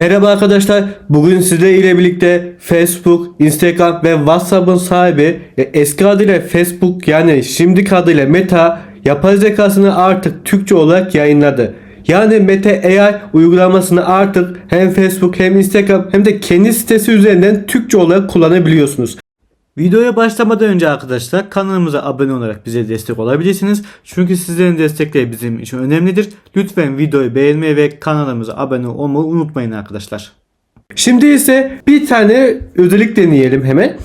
Merhaba arkadaşlar. Bugün sizler ile birlikte Facebook, Instagram ve WhatsApp'ın sahibi e, eski adıyla Facebook yani şimdiki adıyla Meta yapay zekasını artık Türkçe olarak yayınladı. Yani Meta AI uygulamasını artık hem Facebook hem Instagram hem de kendi sitesi üzerinden Türkçe olarak kullanabiliyorsunuz. Videoya başlamadan önce arkadaşlar kanalımıza abone olarak bize destek olabilirsiniz. Çünkü sizlerin destekleri bizim için önemlidir. Lütfen videoyu beğenmeyi ve kanalımıza abone olmayı unutmayın arkadaşlar. Şimdi ise bir tane özellik deneyelim hemen.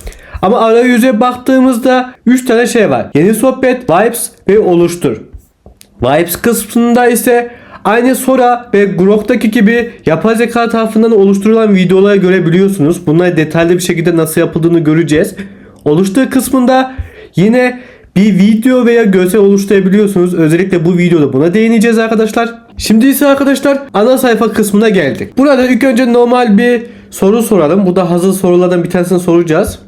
Ama arayüze baktığımızda 3 tane şey var. Yeni sohbet, vibes ve oluştur. Vibes kısmında ise aynı Sora ve Grok'taki gibi yapay zeka tarafından oluşturulan videoları görebiliyorsunuz. Bunları detaylı bir şekilde nasıl yapıldığını göreceğiz. Oluştur kısmında yine bir video veya görsel oluşturabiliyorsunuz. Özellikle bu videoda buna değineceğiz arkadaşlar. Şimdi ise arkadaşlar ana sayfa kısmına geldik. Burada ilk önce normal bir soru soralım. Bu da hazır sorulardan bir tanesini soracağız.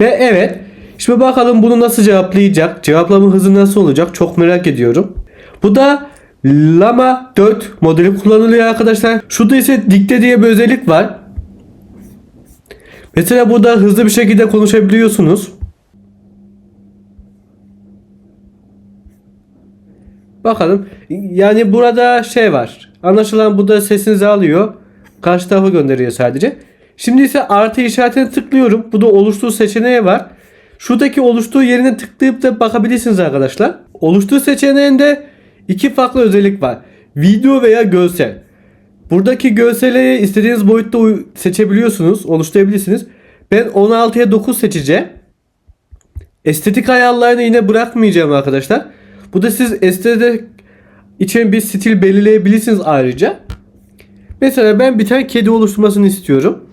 Ve evet. Şimdi bakalım bunu nasıl cevaplayacak? Cevaplama hızı nasıl olacak? Çok merak ediyorum. Bu da Lama 4 modeli kullanılıyor arkadaşlar. Şurada ise dikte diye bir özellik var. Mesela burada hızlı bir şekilde konuşabiliyorsunuz. Bakalım. Yani burada şey var. Anlaşılan bu da sesinizi alıyor. Karşı tarafa gönderiyor sadece. Şimdi ise artı işaretine tıklıyorum. Bu da oluştur seçeneği var. Şuradaki oluştur yerine tıklayıp da bakabilirsiniz arkadaşlar. Oluştur seçeneğinde iki farklı özellik var. Video veya görsel. Buradaki görseli istediğiniz boyutta seçebiliyorsunuz. Oluşturabilirsiniz. Ben 16'ya 9 seçeceğim. Estetik ayarlarını yine bırakmayacağım arkadaşlar. Bu da siz estetik için bir stil belirleyebilirsiniz ayrıca. Mesela ben bir tane kedi oluşturmasını istiyorum.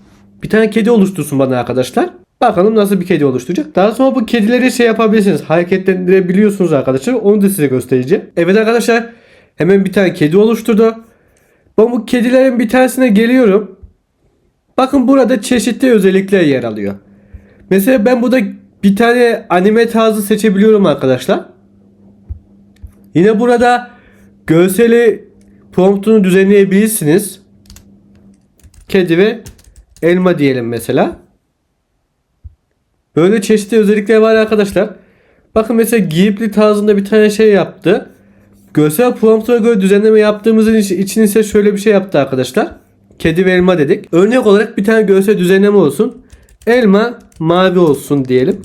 Bir tane kedi oluştursun bana arkadaşlar. Bakalım nasıl bir kedi oluşturacak. Daha sonra bu kedileri şey yapabilirsiniz. Hareketlendirebiliyorsunuz arkadaşlar. Onu da size göstereceğim. Evet arkadaşlar. Hemen bir tane kedi oluşturdu. Ben bu kedilerin bir tanesine geliyorum. Bakın burada çeşitli özellikler yer alıyor. Mesela ben burada bir tane anime tarzı seçebiliyorum arkadaşlar. Yine burada görseli promptunu düzenleyebilirsiniz. Kedi ve elma diyelim mesela. Böyle çeşitli özellikler var arkadaşlar. Bakın mesela Ghibli tarzında bir tane şey yaptı. Görsel promptuna göre düzenleme yaptığımızın iç- için ise şöyle bir şey yaptı arkadaşlar. Kedi ve elma dedik. Örnek olarak bir tane görsel düzenleme olsun. Elma mavi olsun diyelim.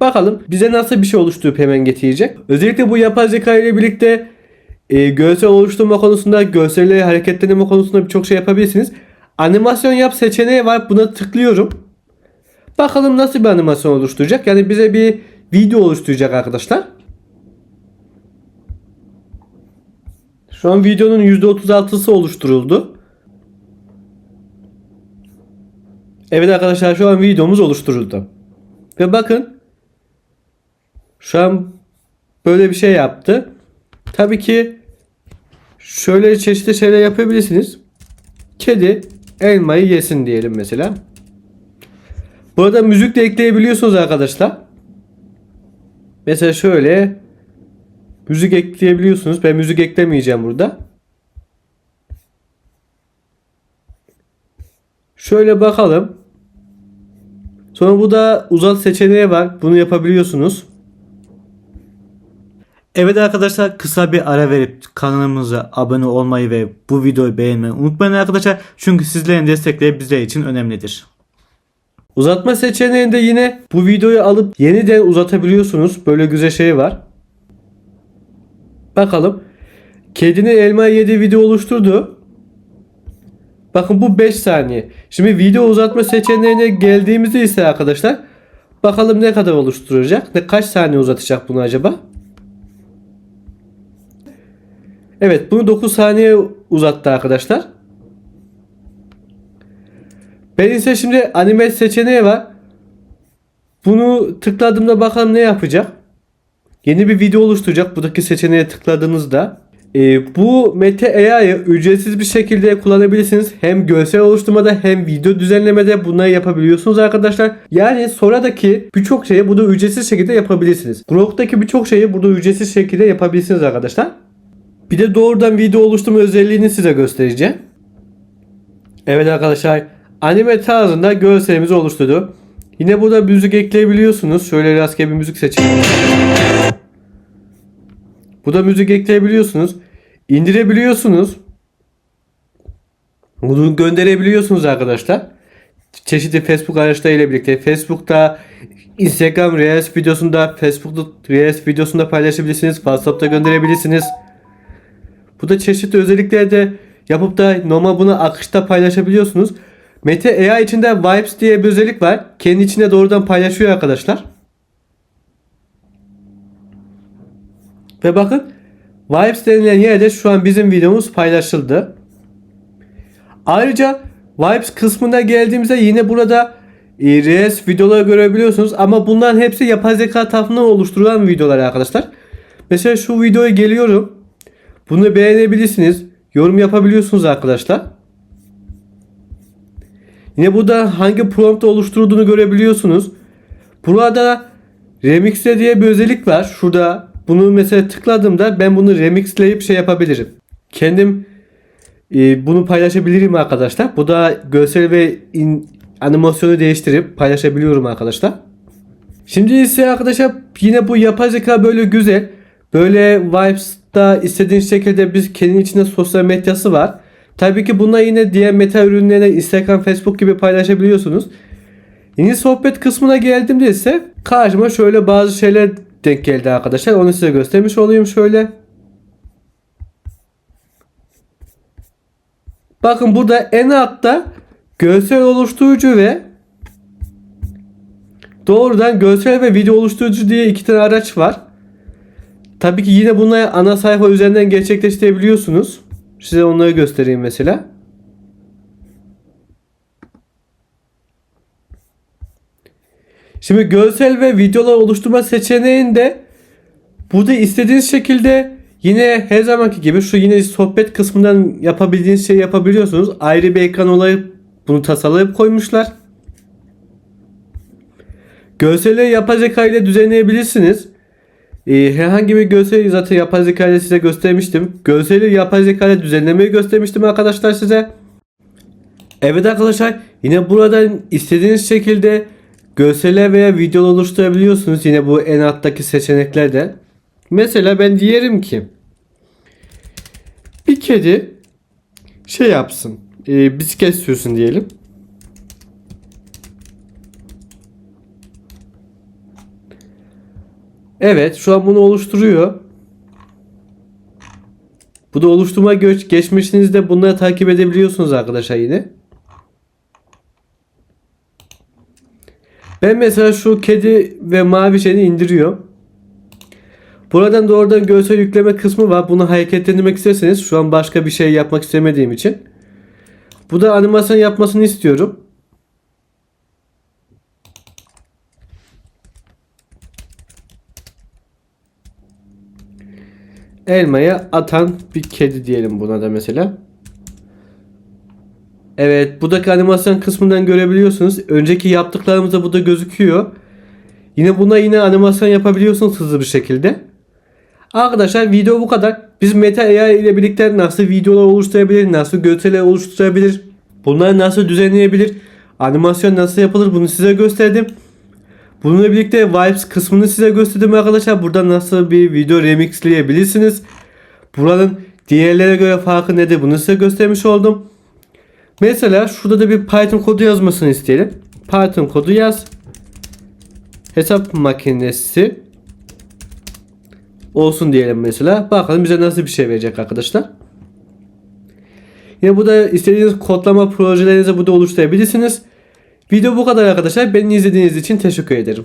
Bakalım bize nasıl bir şey oluşturup hemen getirecek. Özellikle bu yapay zeka ile birlikte e, görsel oluşturma konusunda, görselleri hareketlendirme konusunda birçok şey yapabilirsiniz. Animasyon yap seçeneği var. Buna tıklıyorum. Bakalım nasıl bir animasyon oluşturacak. Yani bize bir video oluşturacak arkadaşlar. Şu an videonun %36'sı oluşturuldu. Evet arkadaşlar şu an videomuz oluşturuldu. Ve bakın şu an böyle bir şey yaptı. Tabii ki şöyle çeşitli şeyler yapabilirsiniz. Kedi elmayı yesin diyelim mesela. Burada müzik de ekleyebiliyorsunuz arkadaşlar. Mesela şöyle müzik ekleyebiliyorsunuz. Ben müzik eklemeyeceğim burada. Şöyle bakalım. Sonra burada uzat seçeneği var. Bunu yapabiliyorsunuz. Evet arkadaşlar kısa bir ara verip kanalımıza abone olmayı ve bu videoyu beğenmeyi unutmayın arkadaşlar. Çünkü sizlerin destekleri bizler için önemlidir. Uzatma seçeneğinde yine bu videoyu alıp yeniden uzatabiliyorsunuz. Böyle güzel şey var. Bakalım. Kedinin elma yediği video oluşturdu. Bakın bu 5 saniye. Şimdi video uzatma seçeneğine geldiğimizde ise arkadaşlar bakalım ne kadar oluşturacak? Ne kaç saniye uzatacak bunu acaba? Evet bunu 9 saniye uzattı arkadaşlar. Ben ise şimdi anime seçeneği var. Bunu tıkladığımda bakalım ne yapacak. Yeni bir video oluşturacak. Buradaki seçeneğe tıkladığınızda. Ee, bu Mete AI'yı ücretsiz bir şekilde kullanabilirsiniz. Hem görsel oluşturmada hem video düzenlemede bunları yapabiliyorsunuz arkadaşlar. Yani sonradaki birçok şeyi burada ücretsiz şekilde yapabilirsiniz. Grok'taki birçok şeyi burada ücretsiz şekilde yapabilirsiniz arkadaşlar. Bir de doğrudan video oluşturma özelliğini size göstereceğim. Evet arkadaşlar anime tarzında görselimizi oluşturdu. Yine burada müzik ekleyebiliyorsunuz. Şöyle rastgele bir müzik seçelim. Burada müzik ekleyebiliyorsunuz. İndirebiliyorsunuz. Bunu gönderebiliyorsunuz arkadaşlar. Çeşitli Facebook araçlarıyla birlikte Facebook'ta Instagram Reels videosunda Facebook'ta Reels videosunda paylaşabilirsiniz. WhatsApp'ta gönderebilirsiniz. Bu da çeşitli özellikleri de yapıp da normal bunu akışta paylaşabiliyorsunuz. Mete AI içinde Vibes diye bir özellik var. Kendi içinde doğrudan paylaşıyor arkadaşlar. Ve bakın Vibes denilen yerde şu an bizim videomuz paylaşıldı. Ayrıca Vibes kısmına geldiğimizde yine burada e, Reels videoları görebiliyorsunuz. Ama bunların hepsi yapay zeka tarafından oluşturulan videolar arkadaşlar. Mesela şu videoya geliyorum. Bunu beğenebilirsiniz. Yorum yapabiliyorsunuz arkadaşlar. Yine burada hangi prompta oluşturduğunu görebiliyorsunuz. Burada remixle diye bir özellik var. Şurada bunu mesela tıkladığımda ben bunu remixleyip şey yapabilirim. Kendim e, bunu paylaşabilirim arkadaşlar. Bu da görsel ve in, animasyonu değiştirip paylaşabiliyorum arkadaşlar. Şimdi ise arkadaşlar yine bu yapay zeka böyle güzel. Böyle Vibes'ta istediğiniz şekilde biz kendi içinde sosyal medyası var. Tabii ki buna yine diğer meta ürünlerine Instagram, Facebook gibi paylaşabiliyorsunuz. Yeni sohbet kısmına geldiğimde ise karşıma şöyle bazı şeyler denk geldi arkadaşlar. Onu size göstermiş olayım şöyle. Bakın burada en altta görsel oluşturucu ve doğrudan görsel ve video oluşturucu diye iki tane araç var. Tabii ki yine bunları ana sayfa üzerinden gerçekleştirebiliyorsunuz. Size onları göstereyim mesela. Şimdi görsel ve videolar oluşturma seçeneğinde burada istediğiniz şekilde yine her zamanki gibi şu yine sohbet kısmından yapabildiğiniz şeyi yapabiliyorsunuz. Ayrı bir ekran olayı bunu tasarlayıp koymuşlar. Görselleri yapay zeka ile düzenleyebilirsiniz. Ee, herhangi bir görseli zaten yapay zeka ile size göstermiştim. Görseli yapay zeka ile düzenlemeyi göstermiştim arkadaşlar size. Evet arkadaşlar yine buradan istediğiniz şekilde görseller veya video oluşturabiliyorsunuz. Yine bu en alttaki seçeneklerden. Mesela ben diyelim ki bir kedi şey yapsın. E, bisiklet sürsün diyelim. Evet şu an bunu oluşturuyor. Bu da oluşturma göç geçmişinizde bunları takip edebiliyorsunuz arkadaşlar yine. Ben mesela şu kedi ve mavi şeyini indiriyorum. Buradan doğrudan görsel yükleme kısmı var. Bunu hareketlendirmek isterseniz şu an başka bir şey yapmak istemediğim için. Bu da animasyon yapmasını istiyorum. elmaya atan bir kedi diyelim buna da mesela. Evet buradaki animasyon kısmından görebiliyorsunuz. Önceki yaptıklarımızda bu da gözüküyor. Yine buna yine animasyon yapabiliyorsunuz hızlı bir şekilde. Arkadaşlar video bu kadar. Biz Meta AI ile birlikte nasıl videolar oluşturabilir, nasıl görseller oluşturabilir, bunları nasıl düzenleyebilir, animasyon nasıl yapılır bunu size gösterdim. Bununla birlikte Vibes kısmını size gösterdim arkadaşlar. Burada nasıl bir video remixleyebilirsiniz. Buranın diğerlere göre farkı nedir bunu size göstermiş oldum. Mesela şurada da bir Python kodu yazmasını isteyelim. Python kodu yaz. Hesap makinesi olsun diyelim mesela. Bakalım bize nasıl bir şey verecek arkadaşlar. Yine burada istediğiniz kodlama projelerinizi burada oluşturabilirsiniz. Video bu kadar arkadaşlar. Beni izlediğiniz için teşekkür ederim.